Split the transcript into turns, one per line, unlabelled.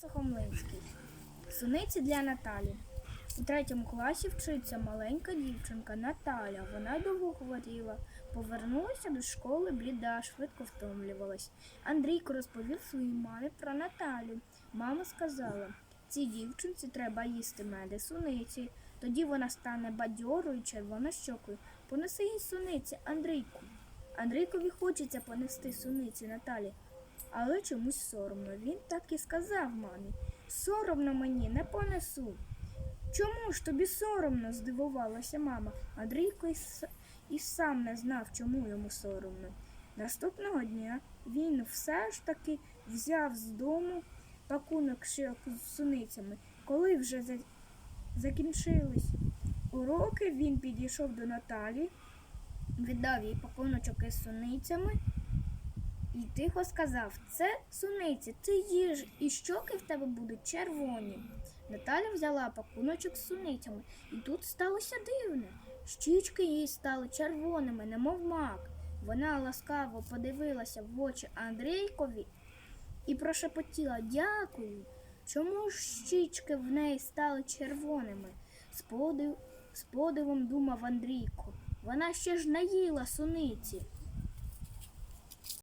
Сухомлинський. Суниці для Наталі. У третьому класі вчиться маленька дівчинка Наталя. Вона довго хворіла. Повернулася до школи бліда, швидко втомлювалась. Андрійко розповів своїй мамі про Наталю. Мама сказала, цій дівчинці треба їсти меди суниці. Тоді вона стане бадьорою, червонощокою. Понеси їй суниці, Андрійку. Андрійкові хочеться понести суниці Наталі, але чомусь соромно. Він так і сказав мамі. Соромно мені, не понесу. Чому ж тобі соромно? здивувалася мама. Андрійко і, і сам не знав, чому йому соромно. Наступного дня він все ж таки взяв з дому пакунок ще з суницями. Коли вже за- закінчились уроки, він підійшов до Наталі, віддав їй пакуночок із суницями і тихо сказав: Це суниці, ти їж, і щоки в тебе будуть червоні. Наталя взяла пакуночок з суницями, і тут сталося дивне. Щічки їй стали червоними, немов мак. Вона ласкаво подивилася в очі Андрійкові і прошепотіла дякую. Чому ж щічки в неї стали червоними? З, подив... з подивом думав Андрійко. Вона ще ж наїла суниці.